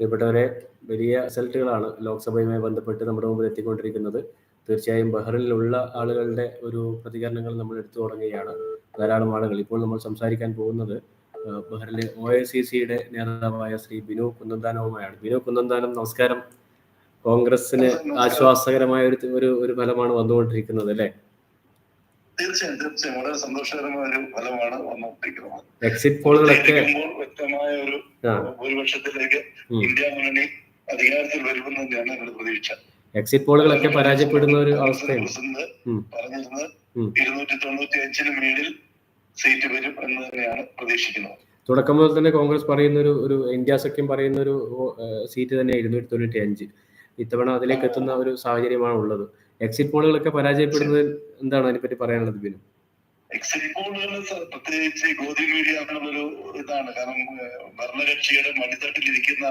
പ്രിയപ്പെട്ടവരെ വലിയ റിസൾട്ടുകളാണ് ലോക്സഭയുമായി ബന്ധപ്പെട്ട് നമ്മുടെ മുമ്പിൽ എത്തിക്കൊണ്ടിരിക്കുന്നത്. തീർച്ചയായും ബഹ്റിനിലുള്ള ആളുകളുടെ ഒരു പ്രതികരണങ്ങൾ നമ്മൾ എടുത്തു തുടങ്ങുകയാണ്. ധാരാളം ആളുകൾ ഇപ്പോൾ നമ്മൾ സംസാരിക്കാൻ പോകുന്നത് ബഹ്റിലെ ഒ ഐ സി സിയുടെ നേതാവായ ശ്രീ ബിനു കുന്നന്താനവുമായാണ്. ബിനു കുന്നന്താനം നമസ്കാരം. കോൺഗ്രസിന് ആശ്വാസകരമായ ഒരു ഒരു ഫലമാണ് വന്നുകൊണ്ടിരിക്കുന്നത് അല്ലെ? തീർച്ചയായും തീർച്ചയായും. വളരെ സന്തോഷകരമായ ഒരു ഫലമാണ് വന്നുകൊണ്ടിരിക്കുന്നത്. എക്സിറ്റ് പോളുകളൊക്കെ വ്യക്തമായ ഒരു ഭൂരിപക്ഷത്തിലേക്ക് ഇന്ത്യ മുന്നണി അധികാരത്തിൽ വരുമെന്ന് തന്നെയാണ് ഞങ്ങളുടെ പ്രതീക്ഷ. എക്സിറ്റ് പോളുകളൊക്കെ പരാജയപ്പെടുന്ന ഒരു അവസ്ഥയാണ്. പറഞ്ഞിരുന്നത്. ഇരുന്നൂറ്റി തൊണ്ണൂറ്റി അഞ്ചിന് മേളിൽ സീറ്റ് വരും എന്ന് തന്നെയാണ് പ്രതീക്ഷിക്കുന്നത്. തുടക്കം മുതൽ തന്നെ കോൺഗ്രസ് പറയുന്ന ഒരു ഒരു ഇന്ത്യ സഖ്യം പറയുന്ന ഒരു സീറ്റ് തന്നെ ഇരുന്നൂറ്റി തൊണ്ണൂറ്റി അഞ്ച് ഇത്തവണ അതിലേക്ക് എത്തുന്ന ഒരു സാഹചര്യമാണ് ഉള്ളത് എക്സിറ്റ് പോളുകളൊക്കെ പരാജയപ്പെടുന്നതിൽ എന്താണ് അതിനെപ്പറ്റി പറയാനുള്ളത് ബിനു? എക്സിറ്റ് പോളുകൾ പ്രത്യേകിച്ച് ഗോതി മീഡിയ എന്നുള്ളൊരു ഇതാണ്. കാരണം ഭരണകക്ഷിയുടെ മടിത്തട്ടിലിരിക്കുന്ന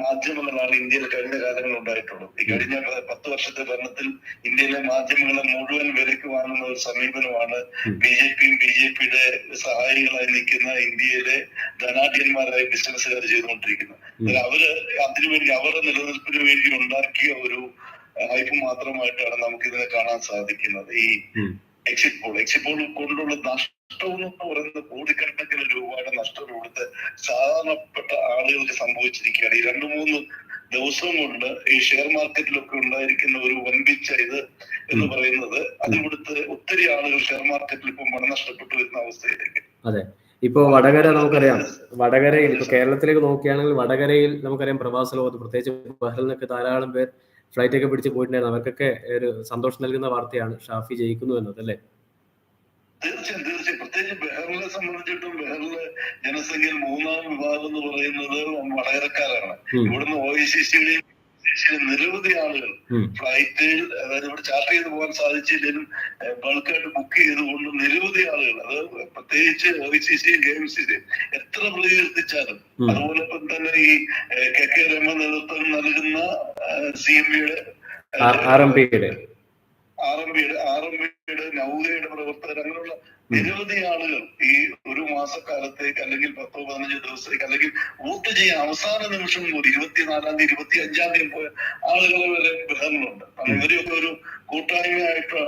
മാധ്യമങ്ങളാണ് ഇന്ത്യയിൽ കഴിഞ്ഞ കാലങ്ങളിൽ ഉണ്ടായിട്ടുള്ളത്. ഈ കഴിഞ്ഞ പത്ത് വർഷത്തെ ഭരണത്തിൽ ഇന്ത്യയിലെ മാധ്യമങ്ങളെ മുഴുവൻ വിലക്ക് വാങ്ങുന്ന ഒരു സമീപനമാണ്. ബി ജെ പിയും ബി ജെ പിയുടെ സഹായികളായി നിൽക്കുന്ന ഇന്ത്യയിലെ ധനാഢ്യന്മാരായ ബിസിനസ്സുകാർ ചെയ്തുകൊണ്ടിരിക്കുന്നത്. അവർ അതിനുവേണ്ടി അവരുടെ നിലനിൽപ്പിന് വേണ്ടി ഉണ്ടാക്കിയ ഒരു ഹൈപ്പ് മാത്രമായിട്ടാണ് നമുക്ക് ഇതിനെ കാണാൻ സാധിക്കുന്നത്. ഈ. എക്സിറ്റ് പോൾ എക്സിറ്റ് പോൾ കൊണ്ടുള്ള നഷ്ടം എന്ന് പറയുന്നത് കോടിക്കണക്കിന് രൂപയുടെ നഷ്ടം കൊടുത്ത് സാധാരണപ്പെട്ട ആളുകൾക്ക് സംഭവിച്ചിരിക്കുകയാണ്. ഈ രണ്ടു മൂന്ന് ദിവസം കൊണ്ട് ഈ ഷെയർ മാർക്കറ്റിലൊക്കെ ഉണ്ടായിരിക്കുന്ന ഒരു വൻപിച്ച ഇത് എന്ന്. പറയുന്നത് അത് ഇവിടുത്തെ ഒത്തിരി ആളുകൾ ഷെയർ മാർക്കറ്റിൽ ഇപ്പം പണം നഷ്ടപ്പെട്ടു വരുന്ന അവസ്ഥയിലേക്ക്. അതെ. ഇപ്പോൾ വടകര നമുക്കറിയാം. വടകരയിൽ ഇപ്പൊ കേരളത്തിലേക്ക് നോക്കുകയാണെങ്കിൽ വടകരയിൽ നമുക്കറിയാം പ്രവാസ ലോകത്ത് പ്രത്യേകിച്ച് ബഹ്റിൽ നിന്നൊക്കെ ധാരാളം പേർ ഫ്ലൈറ്റ് ഒക്കെ പിടിച്ച് പോയിട്ടുണ്ടായിരുന്നു. അവർക്കൊക്കെ ഒരു സന്തോഷം നൽകുന്ന വാർത്തയാണ് ഷാഫി ജയിക്കുന്നു എന്നത് അല്ലേ? തീർച്ചയായും തീർച്ചയായും. പ്രത്യേകിച്ച് ബെഹറിനെ സംബന്ധിച്ചിട്ടും ബെഹറിലെ ജനസംഖ്യയിൽ മൂന്നാം വിഭാഗം എന്ന് പറയുന്നത് വടകരക്കാരാണ് ഇവിടുന്ന് ഒ ഐ സി സിയുടെയും നിരവധി ആളുകൾ ഫ്ലൈറ്റിൽ അതായത് ഇവിടെ ചാർട്ടർ ചെയ്ത് പോകാൻ സാധിച്ചില്ലെങ്കിലും ബൾക്കായിട്ട് ബുക്ക് ചെയ്തുകൊണ്ട് നിരവധി ആളുകൾ അത് പ്രത്യേകിച്ച് O I C C K M C C എത്ര പ്രതികരിച്ചാലും അതുപോലെ തന്നെ ഈ കെ കെ രമ നേതൃത്വം നൽകുന്ന സി എം ബിയുടെ ആർ എം പിയുടെ ആർ എം പിയുടെ ആർ എം പിയുടെ നൗകയുടെ പ്രവർത്തകർ അങ്ങനെയുള്ള നിരവധി ആളുകൾ ഈ ഒരു മാസക്കാലത്തേക്ക് അല്ലെങ്കിൽ പത്തോ പതിനഞ്ചോ ദിവസത്തേക്ക് അല്ലെങ്കിൽ വോട്ട് ചെയ്യാൻ അവസാന നിമിഷം കൂടി ഇരുപത്തിനാലാം തീയതി ഇരുപത്തി അഞ്ചാം തീയതി പോയ ആളുകൾ വരെ ഗ്രഹങ്ങളുണ്ട് ഇവരെയൊക്കെ ഒരു കൂട്ടായ്മയായിട്ട്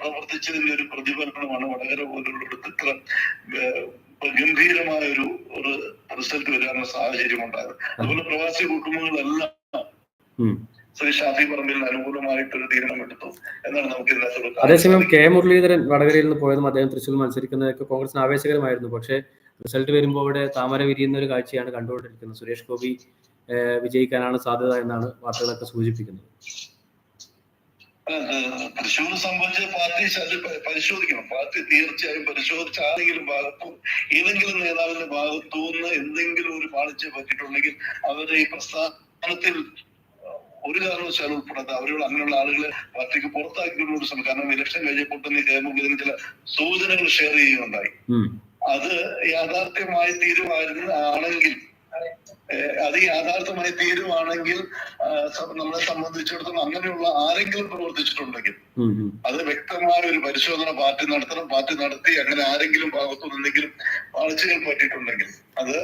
പ്രവർത്തിച്ചതിന്റെ ഒരു പ്രതിഫലനമാണ് വടകര പോലുള്ളിടത്ത് ഇത്ര ഗംഭീരമായ ഒരു ഒരു റിസൾട്ട് വരാനുള്ള സാഹചര്യം ഉണ്ടായത് അതുപോലെ പ്രവാസി കുടുംബങ്ങളെല്ലാം. ശ്രീ ഷാഫി പറമ്പിൽ അനുകൂലമായിട്ടൊരു തീരുമാനമെടുത്തു എന്നാണ് നമുക്ക് ഇതിനകത്ത് അതേസമയം കെ മുരളീധരൻ വടകരയിൽ നിന്ന് പോയതും അദ്ദേഹം തൃശ്ശൂർ മത്സരിക്കുന്നതൊക്കെ കോൺഗ്രസ് ആവേശകരമായിരുന്നു. പക്ഷേ റിസൾട്ട് വരുമ്പോൾ അവിടെ താമര വിരിയുന്ന ഒരു കാഴ്ചയാണ് കണ്ടുകൊണ്ടിരിക്കുന്നത്. സുരേഷ് ഗോപി വിജയിക്കാനാണ് സാധ്യത എന്നാണ് വാർത്തകളൊക്കെ സൂചിപ്പിക്കുന്നത്. തൃശ്ശൂർ സംബന്ധിച്ച് പാർട്ടി പരിശോധിക്കണം. പാർട്ടി തീർച്ചയായും പരിശോധിച്ച് ആരെങ്കിലും ഭാഗത്തു ഏതെങ്കിലും നേതാവിന്റെ ഭാഗത്തു നിന്ന് എന്തെങ്കിലും ഒരു പാളിച്ച പറ്റിയിട്ടുണ്ടെങ്കിൽ അവരെ ഈ പ്രസ്ഥാനത്തിൽ ഒരു കാരണവശാലും ഉൾപ്പെടാത്ത അവരോട് അങ്ങനെയുള്ള ആളുകളെ പാർട്ടിക്ക് പുറത്താക്കിക്കൊണ്ടുള്ള ഒരു ശ്രമം കാരണം ഇലക്ഷൻ കഴിഞ്ഞപ്പോൾ തന്നെ ജയമംഗലിന് ചില സൂചനകൾ ഷെയർ ചെയ്യുകയുണ്ടായി. അത് യാഥാർത്ഥ്യമായി തീരുമായിരുന്നു ആണെങ്കിൽ അത് യാഥാർത്ഥ്യമായി തീരുവാണെങ്കിൽ നമ്മളെ സംബന്ധിച്ചിടത്തോളം അങ്ങനെയുള്ള ആരെങ്കിലും പ്രവർത്തിച്ചിട്ടുണ്ടെങ്കിൽ. അത് വ്യക്തമായ ഒരു പരിശോധന പാർട്ടി നടത്തണം. പാർട്ടി നടത്തി അങ്ങനെ ആരെങ്കിലും ഭാഗത്തു നിന്നെങ്കിലും പാളിച്ചകൾ പറ്റിയിട്ടുണ്ടെങ്കിൽ അത്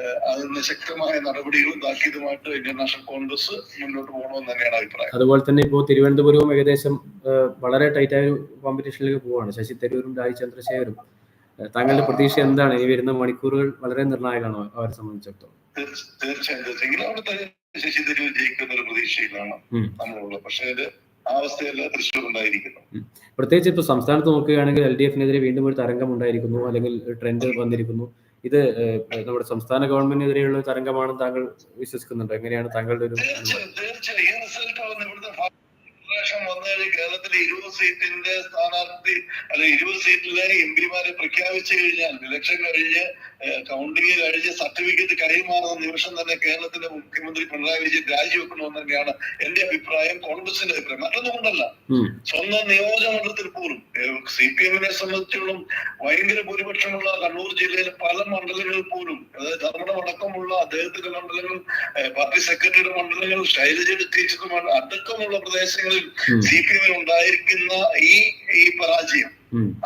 അതിന് ശക്തമായ നടപടികളും താക്കീതുമായിട്ട് ഇന്ത്യൻ നാഷണൽ കോൺഗ്രസ് മുന്നോട്ട് പോകണമെന്ന് തന്നെയാണ് അഭിപ്രായം. അതുപോലെ തന്നെ ഇപ്പോ തിരുവനന്തപുരവും ഏകദേശം വളരെ ടൈറ്റായ ഒരു കോമ്പറ്റീഷനിലേക്ക് പോവുകയാണ്. ശശി തരൂരും രാജ് ചന്ദ്രശേഖരും. താങ്കളുടെ പ്രതീക്ഷ എന്താണ്? ഈ വരുന്ന മണിക്കൂറുകൾ വളരെ നിർണായകമാണോ അവരെ സംബന്ധിച്ചിടത്തോളം? തീർച്ച- തീർച്ചയായും ശശി തരൂർ ജയിക്കുന്ന ഒരു പ്രതീക്ഷയിലാണ്. നമ്മളുള്ളത്. പക്ഷേ ആ അവസ്ഥയല്ല തൃശ്ശൂർ ഉണ്ടായിരിക്കുന്നു. പ്രത്യേകിച്ച് ഇപ്പൊ സംസ്ഥാനത്ത് നോക്കുകയാണെങ്കിൽ എൽ ഡി എഫിനെതിരെ വീണ്ടും ഒരു തരംഗം ഉണ്ടായിരിക്കുന്നു അല്ലെങ്കിൽ ട്രെൻഡ് വന്നിരിക്കുന്നു. ഇത് നമ്മുടെ സംസ്ഥാന ഗവൺമെന്റിനെതിരെയുള്ള തരംഗമാണെന്ന് താങ്കൾ വിശ്വസിക്കുന്നുണ്ടോ? എങ്ങനെയാണ് താങ്കളുടെ ഒരു കഴിഞ്ഞാൽ കേരളത്തിലെ ഇരുപത് സീറ്റിന്റെ സ്ഥാനാർത്ഥി അല്ലെ ഇരുപത് സീറ്റിലെ എം പിമാരെ പ്രഖ്യാപിച്ചു കഴിഞ്ഞാൽ ഇലക്ഷൻ കഴിഞ്ഞ് കൗണ്ടിങ് കഴിഞ്ഞ് സർട്ടിഫിക്കറ്റ് കൈമാറുന്ന നിമിഷം തന്നെ കേരളത്തിന്റെ മുഖ്യമന്ത്രി പിണറായി വിജയൻ രാജിവെക്കണമെന്ന് തന്നെയാണ് എന്റെ അഭിപ്രായം കോൺഗ്രസിന്റെ അഭിപ്രായം. മറ്റൊന്നും കൊണ്ടല്ല. ഉം, സ്വന്തം നിയോജകമണ്ഡലത്തിൽ പോലും സി പി എമ്മിനെ സംബന്ധിച്ചോളം ഭയങ്കര ഭൂരിപക്ഷമുള്ള കണ്ണൂർ ജില്ലയിലെ പല മണ്ഡലങ്ങളിൽ പോലും അതായത് ധർമ്മടം അടക്കമുള്ള അദ്ദേഹത്തിന്റെ മണ്ഡലങ്ങൾ പാർട്ടി സെക്രട്ടറിയുടെ മണ്ഡലങ്ങൾ ശൈലജയുടെ ടീച്ചറുടെ അടക്കമുള്ള പ്രദേശങ്ങളിൽ സി പി എമ്മിന് ഉണ്ടായിരിക്കുന്ന ഈ ഈ പരാജയം.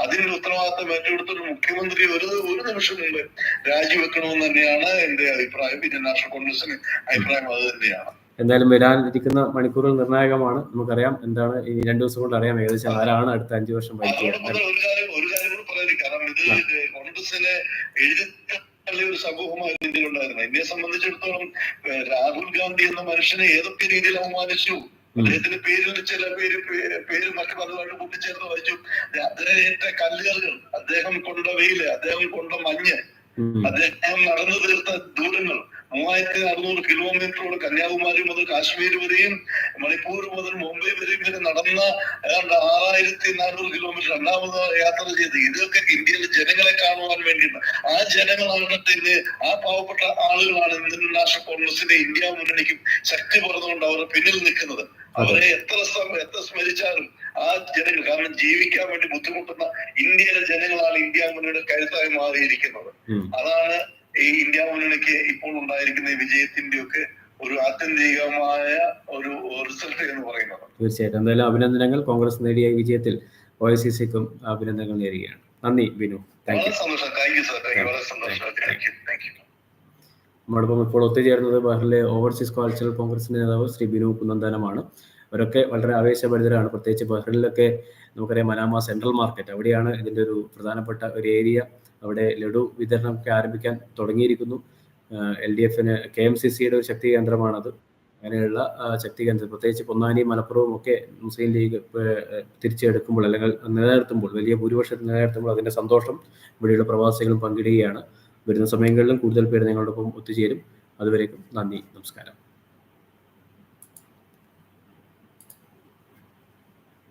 അതിനൊരു ഉത്തരവാദിത്തം ഏറ്റെടുത്തൊരു മുഖ്യമന്ത്രി ഒരു ഒരു നിമിഷം മുമ്പ് രാജിവെക്കണമെന്ന് തന്നെയാണ് എന്റെ അഭിപ്രായം. ഇന്ത്യൻ നാഷണൽ കോൺഗ്രസിന് അഭിപ്രായം അത് തന്നെയാണ്. എന്തായാലും വരാനിരിക്കുന്ന മണിക്കൂറുകൾ നിർണായകമാണ്. നമുക്കറിയാം എന്താണ് ഈ രണ്ടു ദിവസം കൊണ്ട് അറിയാം ഏകദേശം ആരാണ് അടുത്ത അഞ്ചു വർഷം കോൺഗ്രസിനെ എഴുതി ഒരു സമൂഹമായിരുന്നു ഇന്ത്യയിൽ ഉണ്ടായിരുന്നത് ഇന്ത്യയെ സംബന്ധിച്ചിടത്തോളം രാഹുൽ ഗാന്ധി എന്ന മനുഷ്യനെ ഏതൊക്കെ രീതിയിൽ അവമാനിച്ചു അദ്ദേഹത്തിന്റെ പേരിൽ ചില പേര് പേര് മറ്റു പലതുമായിട്ട് കൂട്ടിച്ചേർത്ത് വായിച്ചു. അദ്ദേഹത്തെ കല്ലുകൾ അദ്ദേഹം കൊണ്ട വെയിൽ അദ്ദേഹം കൊണ്ട മഞ്ഞ് അദ്ദേഹം നടന്നു തീർത്ത ദൂരങ്ങൾ മൂവായിരത്തി അറുന്നൂറ് കിലോമീറ്ററോട് കന്യാകുമാരി മുതൽ കാശ്മീർ വരെയും മണിപ്പൂർ മുതൽ മുംബൈ വരെയും വരെ നടന്ന ഏതാണ്ട് ആറായിരത്തി നാനൂറ് കിലോമീറ്റർ രണ്ടാമത് യാത്ര ചെയ്ത് ഇതൊക്കെ ഇന്ത്യയിലെ ജനങ്ങളെ കാണുവാൻ വേണ്ടിയിട്ട് ആ ജനങ്ങളാണ് ഇന്ന് ആ പാവപ്പെട്ട ആളുകളാണ് ഇന്ത്യൻ നാഷണൽ കോൺഗ്രസിന്റെ ഇന്ത്യ മുന്നണിക്കും ശക്തി പറഞ്ഞുകൊണ്ട് അവരുടെ പിന്നിൽ നിൽക്കുന്നത്. അവരെ എത്ര എത്ര സ്മരിച്ചാലും ആ ജനങ്ങൾ കാരണം ജീവിക്കാൻ വേണ്ടി ബുദ്ധിമുട്ടുന്ന ഇന്ത്യയിലെ ജനങ്ങളാണ് ഇന്ത്യ മുന്നണിയുടെ കരുത്തായി മാറിയിരിക്കുന്നത്. അതാണ് ഈ ഇന്ത്യ മുന്നണിക്ക് ഇപ്പോൾ ഉണ്ടായിരിക്കുന്ന വിജയത്തിന്റെ ഒക്കെ ഒരു ആത്യന്തികമായ ഒരു റിസൾട്ട് എന്ന് പറയുന്നത്. തീർച്ചയായിട്ടും. എന്തായാലും അഭിനന്ദനങ്ങൾ. കോൺഗ്രസ് നേടിയ വിജയത്തിൽ ഒ ഐ സി സിക്കും അഭിനന്ദനങ്ങൾ നേരുകയാണ്. നന്ദി ബിനു. യു താങ്ക് യു നമ്മോടൊപ്പം ഇപ്പോൾ ഒത്തുചേർന്നത് ബഹ്റിലെ ഓവർസീസ് കൾച്ചറൽ കോൺഗ്രസിന്റെ നേതാവ് ശ്രീ ബിനു കുന്നന്താനമാണ്. അവരൊക്കെ വളരെ ആവേശഭരിതരാണ്. പ്രത്യേകിച്ച് ബഹ്റിനിലൊക്കെ നമുക്കറിയാം മനാമ സെൻട്രൽ മാർക്കറ്റ് അവിടെയാണ് ഇതിന്റെ ഒരു പ്രധാനപ്പെട്ട ഒരു ഏരിയ അവിടെ ലഡു വിതരണം ഒക്കെ ആരംഭിക്കാൻ തുടങ്ങിയിരിക്കുന്നു. എൽ ഡി എഫിന് കെ എം സി സിയുടെ ഒരു ശക്തി കേന്ദ്രമാണത്. അങ്ങനെയുള്ള ശക്തി കേന്ദ്രം പ്രത്യേകിച്ച് പൊന്നാനി മലപ്പുറവും ഒക്കെ മുസ്ലിം ലീഗ് തിരിച്ചെടുക്കുമ്പോൾ അല്ലെങ്കിൽ നിലനിർത്തുമ്പോൾ വലിയ ഭൂരിപക്ഷത്തിൽ നിലനിർത്തുമ്പോൾ അതിന്റെ സന്തോഷം ഇവിടെയുള്ള പ്രവാസികളും പങ്കിടുകയാണ്. വരുന്ന സമയങ്ങളിലും കൂടുതൽ പേര് നിങ്ങളോടൊപ്പം ഒത്തുചേരും. അതുവരേക്കും നന്ദി നമസ്കാരം.